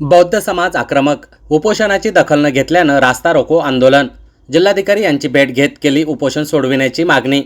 बौद्ध समाज आक्रमक. उपोषणाची दखल न घेतल्यानं रास्ता रोको आंदोलन. जिल्हाधिकारी यांची भेट घेत केली उपोषण सोडविण्याची मागणी.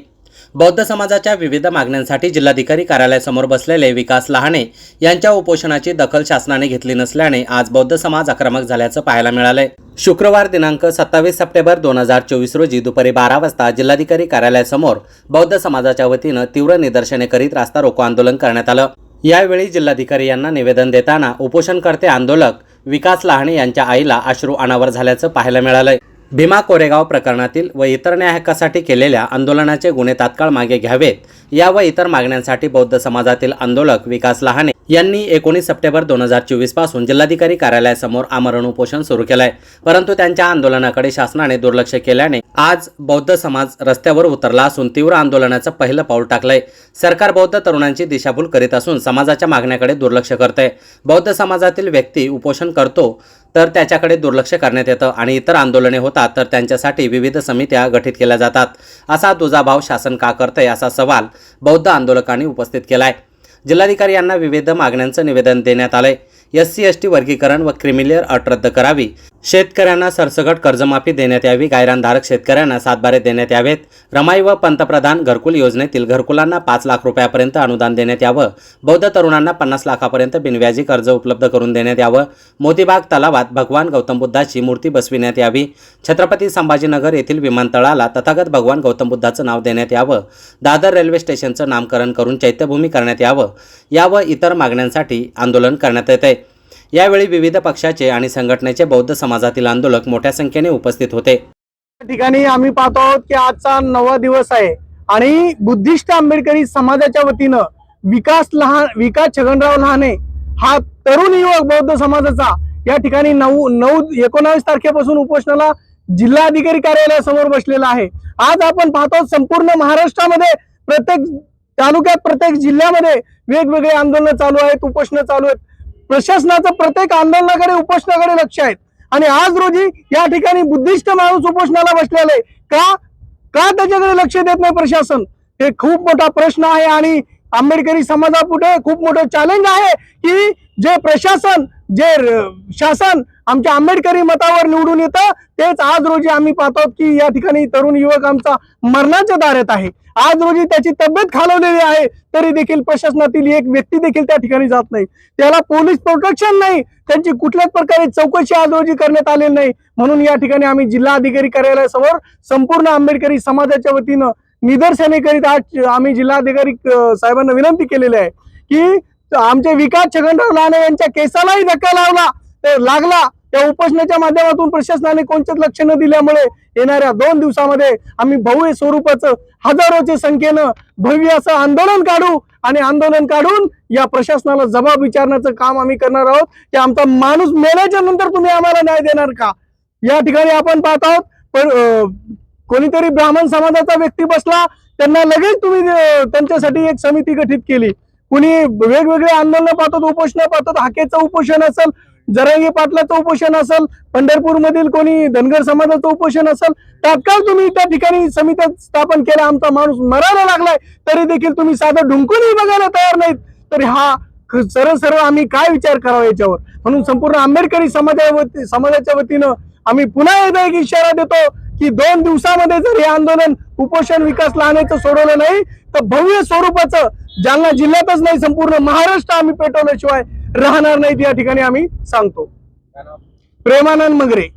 बौद्ध समाजाच्या विविध मागण्यांसाठी जिल्हाधिकारी कार्यालयासमोर बसलेले विकास लहाने यांच्या उपोषणाची दखल शासनाने घेतली नसल्याने आज बौद्ध समाज आक्रमक झाल्याचं पाहायला मिळालंय. शुक्रवार दिनांक सत्तावीस सप्टेंबर दोन हजार चोवीस रोजी दुपारी बारा वाजता जिल्हाधिकारी कार्यालयासमोर बौद्ध समाजाच्या वतीनं तीव्र निदर्शने करीत रास्ता रोको आंदोलन करण्यात आलं. यावेळी जिल्हाधिकारी यांना निवेदन देताना उपोषणकर्ते आंदोलक विकास लहाने यांच्या आईला अश्रू अनावर झाल्याचं पाहायला मिळालंय. भीमा कोरेगाव प्रकरणातील व इतर न्याय हक्कासाठी केलेल्या आंदोलनाचे गुन्हे तात्काळ मागे घ्यावेत. या व इतर मागण्यांसाठी बौद्ध समाजातील आंदोलक विकास लहाने यांनी एकोणीस सप्टेंबर दोन हजार चोवीसपासून जिल्हाधिकारी कार्यालयासमोर आमरण उपोषण सुरू केलंय. परंतु त्यांच्या आंदोलनाकडे शासनाने दुर्लक्ष केल्याने आज बौद्ध समाज रस्त्यावर उतरला असून तीव्र आंदोलनाचं पहिलं पाऊल टाकलंय. सरकार बौद्ध तरुणांची दिशाभूल करीत असून समाजाच्या मागण्याकडे दुर्लक्ष करतंय. बौद्ध समाजातील व्यक्ती उपोषण करतो तर त्याच्याकडे दुर्लक्ष करण्यात येतं आणि इतर आंदोलने होतात तर त्यांच्यासाठी विविध समित्या गठीत केल्या जातात. असा दुजाभाव शासन का करतंय असा सवाल बौद्ध आंदोलकांनी उपस्थित केलाय. जिल्हाधिकारी यांना विविध मागण्यांचं निवेदन देण्यात आलंय. एस सी एस टी वर्गीकरण व क्रिमिलियर अट रद्द करावी. शेतकऱ्यांना सरसकट कर्जमाफी देण्यात यावी. गायरानधारक शेतकऱ्यांना सातबारे देण्यात यावेत. रमाई व पंतप्रधान घरकुल योजनेतील घरकुलांना पाच लाख रुपयापर्यंत अनुदान देण्यात यावं. बौद्ध तरुणांना पन्नास लाखापर्यंत बिनव्याजी कर्ज उपलब्ध करून देण्यात यावं. मोतीबाग तलावात भगवान गौतम बुद्धाची मूर्ती बसविण्यात यावी. छत्रपती संभाजीनगर येथील विमानतळाला तथागत भगवान गौतम बुद्धाचं नाव देण्यात यावं. दादर रेल्वे स्टेशनचं नामकरण करून चैत्यभूमी करण्यात यावं. या व इतर मागण्यांसाठी आंदोलन करण्यात येते. यावेळी विविध पक्षाचे आणि संघटनेचे बौद्ध समाजातील आंदोलक मोठ्या संख्येने उपस्थित होते. या ठिकाणी आम्ही पाहतो आहोत की आजचा नवा दिवस आहे आणि बुद्धिस्ट आंबेडकरी समाजाच्या वतीनं विकास लहान विकास छगनराव लहाने हा तरुण युवक बौद्ध समाजाचा या ठिकाणी नऊ नऊ एकोणावीस तारखेपासून उपोषणाला जिल्हाधिकारी कार्यालयासमोर बसलेला आहे. आज आपण पाहतो संपूर्ण महाराष्ट्रामध्ये प्रत्येक तालुक्यात प्रत्येक जिल्ह्यामध्ये वेगवेगळे आंदोलनं चालू आहेत उपोषणं चालू आहेत. प्रशासनाचं प्रत्येक आंदोलनाकडे उपोषणाकडे लक्ष आहे. आणि आज रोजी या ठिकाणी बुद्धिस्ट माणूस उपोषणाला बसलेला आहे. का? का त्याच्याकडे लक्ष देत नाही प्रशासन? हे खूप मोठा प्रश्न आहे आणि आंबेडकरी समाजापुढे खूप मोठं चॅलेंज आहे की जे प्रशासन जे शासन आमच्या आंबेडकरी मतावर निवडून येतं तेच आज रोजी आम्ही पाहतो की या ठिकाणी तरुण युवक आमचा मरणाच्या दारात आहे. आज रोजी त्याची तब्येत खालवलेली आहे तरी देखील प्रशासनातील एक व्यक्ती देखील त्या ठिकाणी जात नाही. त्याला पोलीस प्रोटेक्शन नाही त्यांची कुठल्याच प्रकारे चौकशी आज रोजी करण्यात आलेली नाही. म्हणून या ठिकाणी आम्ही जिल्हाधिकारी कार्यालयासमोर संपूर्ण आंबेडकरी समाजाच्या वतीनं निदर्शने करीत आज आम्ही जिल्हाधिकारी साहेबांना विनंती केलेली आहे की आमचे विकास छगनराव लाने यांच्या केसालाही धक्का लावला लागला. त्या उपोषणाच्या माध्यमातून प्रशासनाने कोणत्याच लक्ष न दिल्यामुळे येणाऱ्या दोन दिवसामध्ये आम्ही भव्य स्वरूपाचं हजारोच्या संख्येनं भव्य असं आंदोलन काढू आणि आंदोलन काढून या प्रशासनाला जबाब विचारण्याचं काम आम्ही करणार आहोत. की आमचा माणूस मेल्याच्या नंतर तुम्ही आम्हाला न्याय देणार का? या ठिकाणी आपण पाहत आहोत पण कोणीतरी ब्राह्मण समाजाचा व्यक्ती बसला त्यांना लगेच तुम्ही त्यांच्यासाठी एक समिती गठीत केली. कुणी वेगवेगळे आंदोलन पाहतात उपोषण पाहतात हाकेचं उपोषण असेल जरांगी पाटलाचं उपोषण असेल पंढरपूर मधील कोणी धनगर समाजाचं उपोषण असेल तात्काळ तुम्ही त्या ठिकाणी समित्या स्थापन केल्या आमचा माणूस मरायला लागलाय तरी देखील तुम्ही साधं ढुंकूनही बघायला तयार नाहीत. तरी हा सरळ सरळ आम्ही काय विचार करावा याच्यावर? म्हणून संपूर्ण आंबेडकरी समाजा वती- समाजाच्या वतीनं आम्ही पुन्हा एकदा एक इशारा देतो की दोन दिवसामध्ये जर हे आंदोलन उपोषण विकास लावण्याचं सोडवलं नाही तर भव्य स्वरूपाचं जालना जिल्ह्यातच नाही संपूर्ण महाराष्ट्र आम्ही पेटवल्याशिवाय राहणार नाहीत या ठिकाणी आम्ही सांगतो. प्रेमानंद मगरे.